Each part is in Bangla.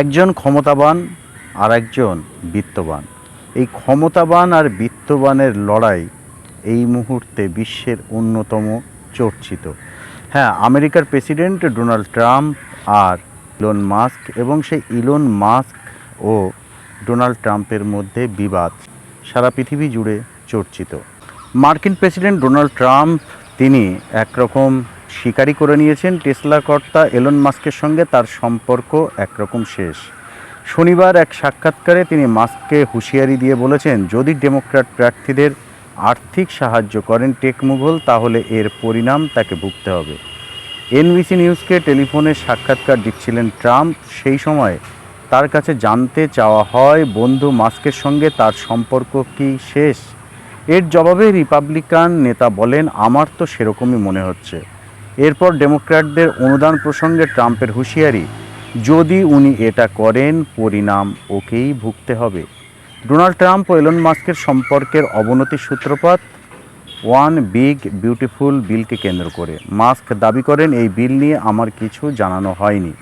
একজন ক্ষমতাবান আর একজন বিত্তবান। এই ক্ষমতাবান আর বিত্তবানের লড়াই এই মুহূর্তে বিশ্বের অন্যতম চর্চিত। হ্যাঁ আমেরিকার প্রেসিডেন্ট ডোনাল্ড ট্রাম্প আর ইলন মাস্ক এবং সেই ইলন মাস্ক ও ডোনাল্ড ট্রাম্পের মধ্যে বিবাদ সারা পৃথিবী জুড়ে চর্চিত। মার্কিন প্রেসিডেন্ট ডোনাল্ড ট্রাম্প, তিনি একরকম স্বীকারই করে নিয়েছেন টেসলা কর্তা এলন মাস্কের সঙ্গে, তার সম্পর্ক একরকম শেষ। শনিবার এক সাক্ষাৎকারে তিনি মাস্ককে হুঁশিয়ারি দিয়ে বলেছেন, যদি ডেমোক্র্যাট প্রার্থীদের আর্থিক সাহায্য করেন টেক মুঘল, তাহলে এর পরিণাম তাকে ভুগতে হবে। এনবিসি নিউজকে টেলিফোনে সাক্ষাৎকার দিচ্ছিলেন ট্রাম্প। সেই সময় তার কাছে জানতে চাওয়া হয়, বন্ধু মাস্কের সঙ্গে তার সম্পর্ক কি শেষ? এর জবাবে রিপাবলিকান নেতা বলেন, আমার তো সেরকমই মনে হচ্ছে। এরপর ডেমোক্র্যাটদের অনুদান প্রসঙ্গে ট্রাম্পের হুঁশিয়ারি, যদি উনি এটা করেন, পরিণাম ওকেই ভুগতে হবে। ডোনাল্ড ট্রাম্প ও এলন মাস্কের সম্পর্কের অবনতির সূত্রপাত, ওয়ান বিগ বিউটিফুল বিলকে কেন্দ্র করে। মাস্ক দাবি করেন, এই বিল নিয়ে আমার কিছু জানানো হয়নি।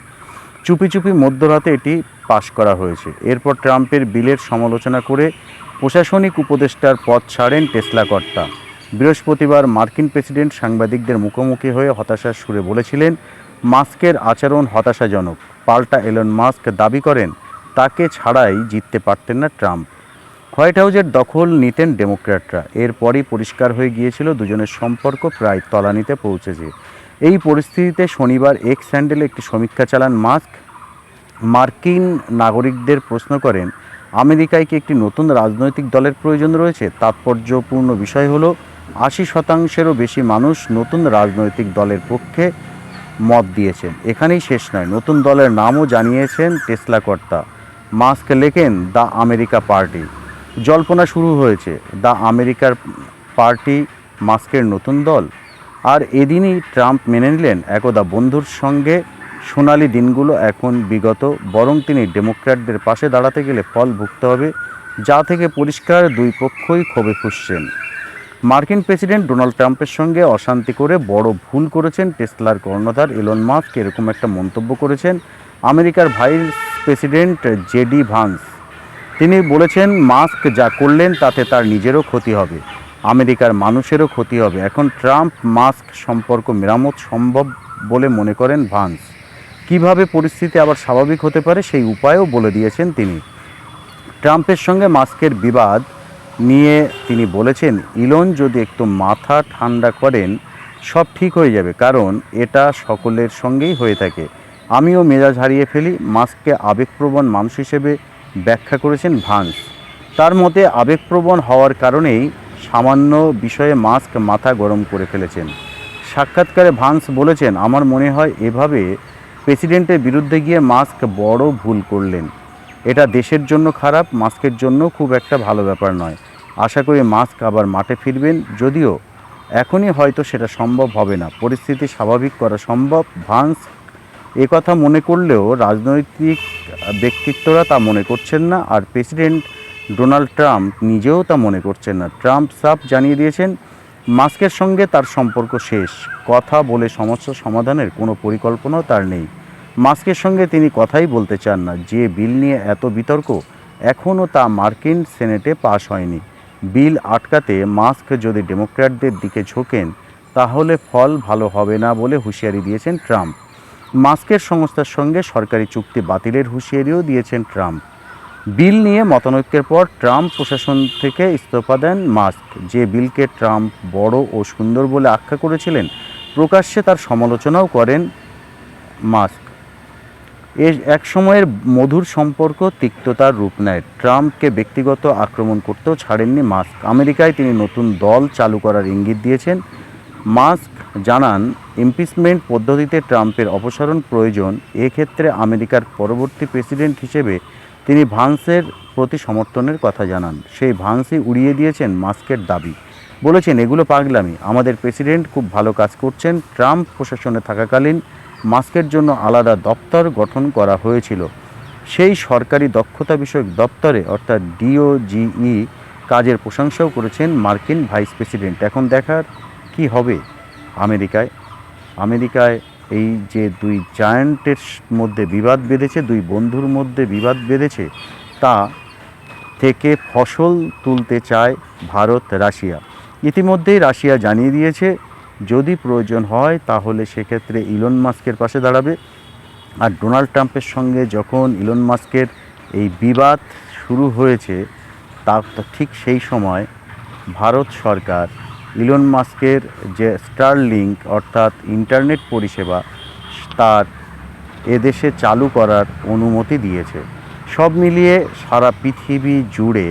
চুপি চুপি মধ্যরাতে এটি পাশ করা হয়েছে। এরপর ট্রাম্পের বিলের সমালোচনা করে প্রশাসনিক উপদেষ্টার পদ ছাড়েন টেসলা কর্তা। বৃহস্পতিবার মার্কিন প্রেসিডেন্ট সাংবাদিকদের মুখোমুখি হয়ে হতাশার সুরে বলেছিলেন, মাস্কের আচরণ হতাশাজনক। পাল্টা এলন মাস্ক দাবি করেন, তাকে ছাড়াই জিততে পারতেন না ট্রাম্প। হোয়াইট হাউসের দখল নিতেন ডেমোক্র্যাটরা। এরপরই পরিষ্কার হয়ে গিয়েছিল দুজনের সম্পর্ক প্রায় তলানিতে পৌঁছেছে। এই পরিস্থিতিতে শনিবার এক্স স্যান্ডেলে একটি সমীক্ষা চালান মাস্ক। মার্কিন নাগরিকদের প্রশ্ন করেন, আমেরিকায় কি একটি নতুন রাজনৈতিক দলের প্রয়োজন রয়েছে? তাৎপর্যপূর্ণ বিষয় হলো আশি শতাংশেরও বেশি মানুষ নতুন রাজনৈতিক দলের পক্ষে মত দিয়েছেন। এখানেই শেষ নয়, নতুন দলের নামও জানিয়েছেন টেসলা কর্তা। মাস্ক লেখেন, দ্য আমেরিকা পার্টি। জল্পনা শুরু হয়েছে, দ্য আমেরিকার পার্টি মাস্কের নতুন দল। আর এদিনই ট্রাম্প মেনে নিলেন, একদা বন্ধুর সঙ্গে সোনালি দিনগুলো এখন বিগত, বরং তিনি ডেমোক্র্যাটদের পাশে দাঁড়াতে গেলে ফল ভুগতে হবে, যা থেকে পরিষ্কার দুই পক্ষই ক্ষোভে ফুসছেন মার্কিন প্রেসিডেন্ট ডোনাল্ড ট্রাম্পের সঙ্গে অশান্তি করে বড় ভুল করেছেন টেসলার কর্ণধার এলন মাস্ক, এরকম একটা মন্তব্য করেছেন আমেরিকার ভাইস প্রেসিডেন্ট জেডি ভান্স। তিনি বলেছেন, মাস্ক যা করলেন তাতে তার নিজেরও ক্ষতি হবে, আমেরিকার মানুষেরও ক্ষতি হবে। এখন ট্রাম্প মাস্ক সম্পর্ক মেরামত সম্ভব বলে মনে করেন ভান্স। কীভাবে পরিস্থিতি আবার স্বাভাবিক হতে পারে সেই উপায়ও বলে দিয়েছেন তিনি। ট্রাম্পের সঙ্গে মাস্কের বিবাদ নিয়ে তিনি বলেছেন, ইলন যদি একটু মাথা ঠান্ডা করেন, সব ঠিক হয়ে যাবে, কারণ এটা সকলের সঙ্গেই হয়ে থাকে। আমিও মেজাজ হারিয়ে ফেলি, মাস্ককে আবেগপ্রবণ মানুষ হিসেবে ব্যাখ্যা করেছেন ভান্স। তার মতে, আবেগপ্রবণ হওয়ার কারণেই সামান্য বিষয়ে মাস্ক মাথা গরম করে ফেলেছেন। সাক্ষাৎকারে ভান্স বলেছেন, আমার মনে হয় এভাবে প্রেসিডেন্টের বিরুদ্ধে গিয়ে মাস্ক বড় ভুল করলেন। এটা দেশের জন্য খারাপ, মাস্কের জন্য খুব একটা ভালো ব্যাপার নয়। আশা করি মাস্ক আবার মাঠে ফিরবেন। যদিও এখনই হয়তো সেটা সম্ভব হবে না। পরিস্থিতি স্বাভাবিক করা সম্ভব। ভান্স কথা মনে করলেও রাজনৈতিক ব্যক্তিত্বরা তা মনে করছেন না আর প্রেসিডেন্ট ডোনাল্ড ট্রাম্প নিজেও তা মনে করছেন না। ট্রাম্প সাফ জানিয়ে দিয়েছেন, মাস্কের সঙ্গে তার সম্পর্ক শেষ। কথা বলে সমস্যা সমাধানের কোনো পরিকল্পনাও তার নেই। মাস্কের সঙ্গে তিনি কথাই বলতে চান না। যে বিল নিয়ে এত বিতর্ক, এখনও তা মার্কিন সেনেটে পাশ হয়নি। বিল আটকাতে মাস্ক যদি ডেমোক্র্যাটদের দিকে ঝোঁকেন, তাহলে ফল ভালো হবে না বলে হুঁশিয়ারি দিয়েছেন ট্রাম্প। মাস্কের সংস্থার সঙ্গে সরকারি চুক্তি বাতিলের হুঁশিয়ারিও দিয়েছেন ট্রাম্প। বিল নিয়ে মতানৈক্যের পর ট্রাম্প প্রশাসন থেকে ইস্তফা দেন মাস্ক। যে বিলকে ট্রাম্প বড় ও সুন্দর বলে আখ্যা করেছিলেন, প্রকাশ্যে তার সমালোচনাও করেন মাস্ক। এর এক সময়ের মধুর সম্পর্ক তিক্ততার রূপ নেয়। ট্রাম্পকে ব্যক্তিগত আক্রমণ করতেও ছাড়েননি মাস্ক। আমেরিকায় তিনি নতুন দল চালু করার ইঙ্গিত দিয়েছেন। মাস্ক জানান, ইমপিচমেন্ট পদ্ধতিতে ট্রাম্পের অপসারণ প্রয়োজন। এক্ষেত্রে আমেরিকার পরবর্তী প্রেসিডেন্ট হিসেবে তিনি ভান্সের প্রতি সমর্থনের কথা জানান। সেই ভান্সই উড়িয়ে দিয়েছেন মাস্কের দাবি। বলেছেন, এগুলো পাগলামি। আমাদের প্রেসিডেন্ট খুব ভালো কাজ করছেন। ট্রাম্প প্রশাসনে থাকাকালীন মাস্কের জন্য আলাদা দপ্তর গঠন করা হয়েছিল। সেই সরকারি দক্ষতা বিষয়ক দপ্তরে, অর্থাৎ ডিওজিই, কাজের প্রশংসাও করেছেন মার্কিন ভাইস প্রেসিডেন্ট। এখন দেখার কি হবে আমেরিকায়? আমেরিকায় এই যে দুই জায়ান্টের মধ্যে বিবাদ বেঁধেছে, দুই বন্ধুর মধ্যে বিবাদ বেঁধেছে, তা থেকে ফসল তুলতে চায় ভারত, রাশিয়া। ইতিমধ্যেই রাশিয়া জানিয়ে দিয়েছে যদি প্রয়োজন হয়, তাহলে সেক্ষেত্রে ইলন মাস্কের পাশে দাঁড়াবে। আর ডোনাল্ড ট্রাম্পের সঙ্গে যখন ইলন মাস্কের এই বিবাদ শুরু হয়েছে, তা ঠিক সেই সময় ভারত সরকার ইলন মাস্কের যে স্টারলিংক অর্থাৎ ইন্টারনেট পরিষেবা, তার এদেশে চালু করার অনুমতি দিয়েছে। সব মিলিয়ে সারা পৃথিবী জুড়ে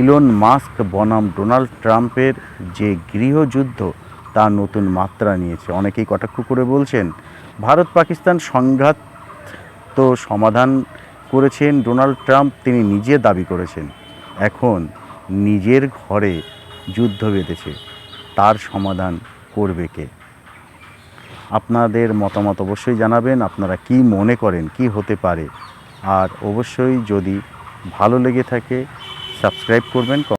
ইলন মাস্ক বনাম ডোনাল্ড ট্রাম্পের যে গৃহযুদ্ধ তা নতুন মাত্রা নিয়েছে। অনেকেই কটাক্ষ করে বলছেন, ভারত পাকিস্তান সংঘাত তো সমাধান করেছেন, ডোনাল্ড ট্রাম্প তিনি নিজে দাবি করেছেন। এখন নিজের ঘরে যুদ্ধ বেঁধেছে, তার সমাধান করবে কে? আপনাদের মতামত অবশ্যই জানাবেন, আপনারা কি মনে করেন, কি হতে পারে? আর অবশ্যই যদি ভালো লেগে থাকে, সাবস্ক্রাইব করবেন